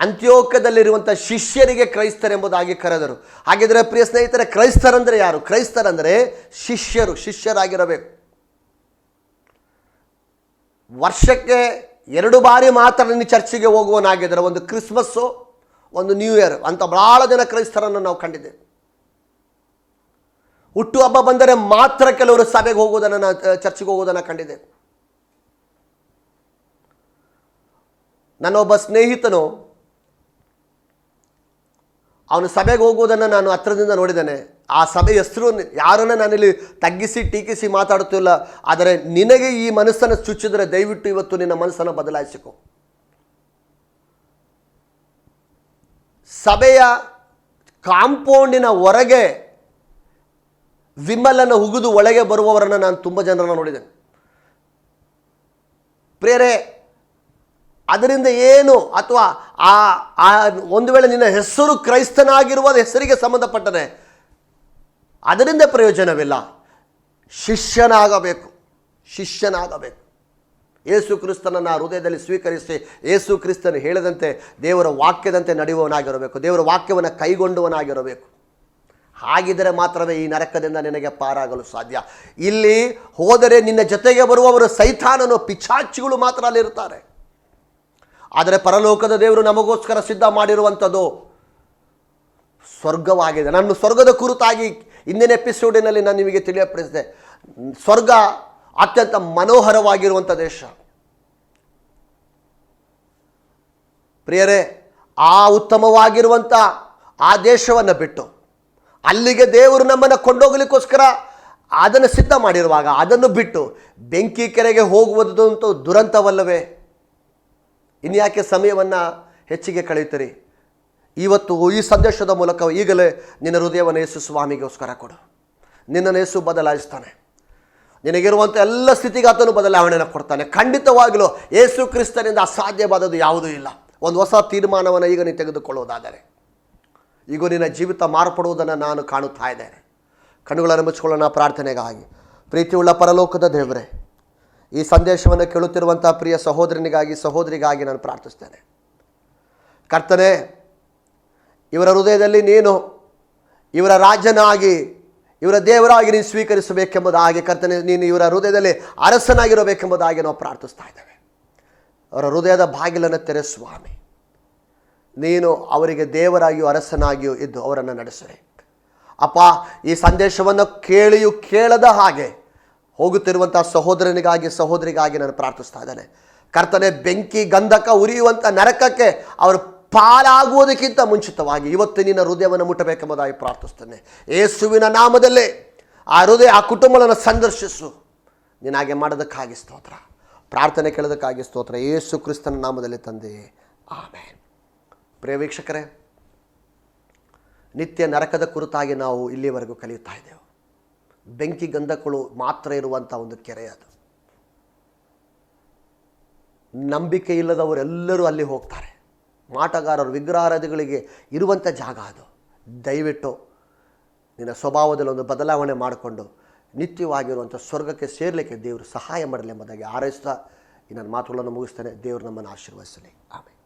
ಅಂತ್ಯೋಕ್ಯದಲ್ಲಿರುವಂಥ ಶಿಷ್ಯರಿಗೆ ಕ್ರೈಸ್ತರೆಂಬುದಾಗಿ ಕರೆದರು. ಹಾಗಿದ್ರೆ ಪ್ರಿಯ ಸ್ನೇಹಿತರೆ, ಕ್ರೈಸ್ತರಂದರೆ ಯಾರು? ಕ್ರೈಸ್ತರಂದರೆ ಶಿಷ್ಯರು, ಶಿಷ್ಯರಾಗಿರಬೇಕು. ವರ್ಷಕ್ಕೆ ಎರಡು ಬಾರಿ ಮಾತ್ರ ನೀನು ಚರ್ಚಿಗೆ ಹೋಗುವನಾಗಿದ್ದರೆ, ಒಂದು ಕ್ರಿಸ್ಮಸ್ಸು, ಒಂದು ನ್ಯೂ ಇಯರ್ ಅಂತ ಭಾಳ ಜನ ಕ್ರೈಸ್ತರನ್ನು ನಾವು ಕಂಡಿದ್ದೇವೆ. ಹುಟ್ಟುಹಬ್ಬ ಬಂದರೆ ಮಾತ್ರ ಕೆಲವರು ಸಭೆಗೆ ಹೋಗುವುದನ್ನು ನಾವು ಚರ್ಚಿಗೆ ಹೋಗುವುದನ್ನು ಕಂಡಿದ್ದೇವೆ. ನನ್ನೊಬ್ಬ ಸ್ನೇಹಿತನು ಅವನು ಸಭೆಗೆ ಹೋಗುವುದನ್ನು ನಾನು ಹತ್ರದಿಂದ ನೋಡಿದ್ದೇನೆ. ಆ ಸಭೆ ಹೆಸರು ಯಾರನ್ನು ನಾನಿಲ್ಲಿ ತಗ್ಗಿಸಿ, ಟೀಕಿಸಿ ಮಾತಾಡುತ್ತಿಲ್ಲ. ಆದರೆ ನಿನಗೆ ಈ ಮನಸ್ಸನ್ನು ಚುಚ್ಚಿದರೆ ದಯವಿಟ್ಟು ಇವತ್ತು ನಿನ್ನ ಮನಸ್ಸನ್ನು ಬದಲಾಯಿಸಿಕೊ. ಸಭೆಯ ಕಾಂಪೌಂಡಿನ ಹೊರಗೆ ವಿಮಲನ್ನು ಉಗಿದು ಒಳಗೆ ಬರುವವರನ್ನು ನಾನು ತುಂಬ ಜನರನ್ನು ನೋಡಿದ್ದೇನೆ. ಪ್ರಿಯರೇ ಅದರಿಂದ ಏನು ಅಥವಾ ಆ ಆ ಒಂದು ವೇಳೆ ನಿನ್ನ ಹೆಸರು ಕ್ರೈಸ್ತನಾಗಿರುವ ಹೆಸರಿಗೆ ಸಂಬಂಧಪಟ್ಟರೆ ಅದರಿಂದ ಪ್ರಯೋಜನವಿಲ್ಲ. ಶಿಷ್ಯನಾಗಬೇಕು. ಶಿಷ್ಯನಾಗಬೇಕು. ಏಸು ಕ್ರಿಸ್ತನನ್ನು ಹೃದಯದಲ್ಲಿ ಸ್ವೀಕರಿಸಿ ಏಸು ಕ್ರಿಸ್ತನು ಹೇಳದಂತೆ ದೇವರ ವಾಕ್ಯದಂತೆ ನಡೆಯುವವನಾಗಿರಬೇಕು. ದೇವರ ವಾಕ್ಯವನ್ನು ಕೈಗೊಂಡವನಾಗಿರಬೇಕು. ಹಾಗಿದ್ದರೆ ಮಾತ್ರವೇ ಈ ನರಕದಿಂದ ನಿನಗೆ ಪಾರಾಗಲು ಸಾಧ್ಯ. ಇಲ್ಲಿ ಹೋದರೆ ನಿನ್ನ ಜೊತೆಗೆ ಬರುವವರು ಸೈತಾನನು ಪಿಚಾಚಿಗಳು ಮಾತ್ರ ಅಲ್ಲಿರ್ತಾರೆ ಆದರೆ ಪರಲೋಕದ ದೇವರು ನಮಗೋಸ್ಕರ ಸಿದ್ಧ ಮಾಡಿರುವಂಥದ್ದು ಸ್ವರ್ಗವಾಗಿದೆ. ನಾನು ಸ್ವರ್ಗದ ಕುರಿತಾಗಿ ಇಂದಿನ ಎಪಿಸೋಡಿನಲ್ಲಿ ನಾನು ನಿಮಗೆ ತಿಳಿಯಪಡಿಸಿದೆ. ಸ್ವರ್ಗ ಅತ್ಯಂತ ಮನೋಹರವಾಗಿರುವಂಥ ದೇಶ. ಪ್ರಿಯರೇ, ಆ ಉತ್ತಮವಾಗಿರುವಂಥ ಆ ದೇಶವನ್ನು ಬಿಟ್ಟು ಅಲ್ಲಿಗೆ ದೇವರು ನಮ್ಮನ್ನು ಕೊಂಡೋಗಲಿಕ್ಕೋಸ್ಕರ ಅದನ್ನು ಸಿದ್ಧ ಮಾಡಿರುವಾಗ ಅದನ್ನು ಬಿಟ್ಟು ಬೆಂಕಿ ಕೆರೆಗೆ ಹೋಗುವುದಂತೂ ದುರಂತವಲ್ಲವೇ? ಇನ್ಯಾಕೆ ಸಮಯವನ್ನು ಹೆಚ್ಚಿಗೆ ಕಳೆಯುತ್ತೀರಿ? ಇವತ್ತು ಈ ಸಂದೇಶದ ಮೂಲಕ ಈಗಲೇ ನಿನ್ನ ಹೃದಯವನ್ನು ಯೇಸು ಸ್ವಾಮಿಗೋಸ್ಕರ ಕೊಡು. ನಿನ್ನನ್ನು ಯೇಸು ಬದಲಾಯಿಸ್ತಾನೆ. ನಿನಗಿರುವಂಥ ಎಲ್ಲ ಸ್ಥಿತಿಗಾತನು ಬದಲಾವಣೆಯನ್ನು ಕೊಡ್ತಾನೆ. ಖಂಡಿತವಾಗಲೂ ಯೇಸು ಕ್ರಿಸ್ತನಿಂದ ಅಸಾಧ್ಯವಾದದ್ದು ಯಾವುದೂ ಇಲ್ಲ. ಒಂದು ಹೊಸ ತೀರ್ಮಾನವನ್ನು ಈಗ ನೀನು ತೆಗೆದುಕೊಳ್ಳುವುದಾದರೆ ಈಗ ನಿನ್ನ ಜೀವಿತ ಮಾರ್ಪಡುವುದನ್ನು ನಾನು ಕಾಣುತ್ತಾ ಇದ್ದೇನೆ. ಕಣ್ಣುಗಳನ್ನು ಮುಚ್ಚಿಕೊಳ್ಳೋಣ ಪ್ರಾರ್ಥನೆಗಾಗಿ. ಪ್ರೀತಿಯುಳ್ಳ ಪರಲೋಕದ ದೇವರೇ ಈ ಸಂದೇಶವನ್ನು ಕೇಳುತ್ತಿರುವಂಥ ಪ್ರಿಯ ಸಹೋದರನಿಗಾಗಿ, ಸಹೋದರಿಗಾಗಿ ನಾನು ಪ್ರಾರ್ಥಿಸ್ತೇನೆ. ಕರ್ತನೆ, ಇವರ ಹೃದಯದಲ್ಲಿ ನೀನು ಇವರ ರಾಜನಾಗಿ, ಇವರ ದೇವರಾಗಿ ನೀನು ಸ್ವೀಕರಿಸಬೇಕೆಂಬುದಾಗಿ ಕರ್ತನೆ, ನೀನು ಇವರ ಹೃದಯದಲ್ಲಿ ಅರಸನಾಗಿರಬೇಕೆಂಬುದಾಗಿ ನಾವು ಪ್ರಾರ್ಥಿಸ್ತಾ ಇದ್ದೇವೆ. ಅವರ ಹೃದಯದ ಬಾಗಿಲನ್ನು ತೆರೆ ಸ್ವಾಮಿ. ನೀನು ಅವರಿಗೆ ದೇವರಾಗಿಯೂ ಅರಸನಾಗಿಯೂ ಇದ್ದು ಅವರನ್ನು ನಡೆಸಿರಿ ಅಪ್ಪ, ಈ ಸಂದೇಶವನ್ನು ಕೇಳಿಯೂ ಕೇಳದ ಹಾಗೆ ಹೋಗುತ್ತಿರುವಂಥ ಸಹೋದರನಿಗಾಗಿ, ಸಹೋದರಿಗಾಗಿ ನಾನು ಪ್ರಾರ್ಥಿಸ್ತಾ ಇದ್ದಾನೆ. ಕರ್ತನೆ, ಬೆಂಕಿ ಗಂಧಕ ಉರಿಯುವಂಥ ನರಕಕ್ಕೆ ಅವರು ಪಾಲಾಗುವುದಕ್ಕಿಂತ ಮುಂಚಿತವಾಗಿ ಇವತ್ತು ನಿನ್ನ ಹೃದಯವನ್ನು ಮುಟ್ಟಬೇಕೆಂಬುದಾಗಿ ಪ್ರಾರ್ಥಿಸ್ತೇನೆ. ಯೇಸುವಿನ ನಾಮದಲ್ಲೇ ಆ ಹೃದಯ, ಆ ಕುಟುಂಬಗಳನ್ನು ಸಂದರ್ಶಿಸು. ನೀನು ಹಾಗೆ ಮಾಡೋದಕ್ಕಾಗಿ ಸ್ತೋತ್ರ. ಪ್ರಾರ್ಥನೆ ಕೇಳೋದಕ್ಕಾಗಿ ಸ್ತೋತ್ರ. ಯೇಸು ಕ್ರಿಸ್ತನ ನಾಮದಲ್ಲಿ ತಂದೆ. ಆಮೇಲೆ ಪ್ರಿಯ ವೀಕ್ಷಕರೇ, ನಿತ್ಯ ನರಕದ ಕುರಿತಾಗಿ ನಾವು ಇಲ್ಲಿವರೆಗೂ ಕಲಿಯುತ್ತಾ ಇದ್ದೆವು. ಬೆಂಕಿ ಗಂಧಕಗಳು ಮಾತ್ರ ಇರುವಂಥ ಒಂದು ಕೆರೆ ಅದು. ನಂಬಿಕೆ ಇಲ್ಲದವರೆಲ್ಲರೂ ಅಲ್ಲಿ ಹೋಗ್ತಾರೆ. ಮಾಟಗಾರರು ವಿಗ್ರಹಾರಾಧಿಗಳಿಗೆ ಇರುವಂಥ ಜಾಗ ಅದು. ದಯವಿಟ್ಟು ನಿನ್ನ ಸ್ವಭಾವದಲ್ಲಿ ಒಂದು ಬದಲಾವಣೆ ಮಾಡಿಕೊಂಡು ನಿತ್ಯವಾಗಿರುವಂಥ ಸ್ವರ್ಗಕ್ಕೆ ಸೇರಲಿಕ್ಕೆ ದೇವರು ಸಹಾಯ ಮಾಡಲಿ ಎಂಬುದಾಗಿ ಆರೈಸ್ತಾ ಈ ನನ್ನ ಮಾತುಗಳನ್ನು ಮುಗಿಸ್ತೇನೆ. ದೇವರು ನಮ್ಮನ್ನು ಆಶೀರ್ವದಿಸಲಿ. ಆಮೇಲೆ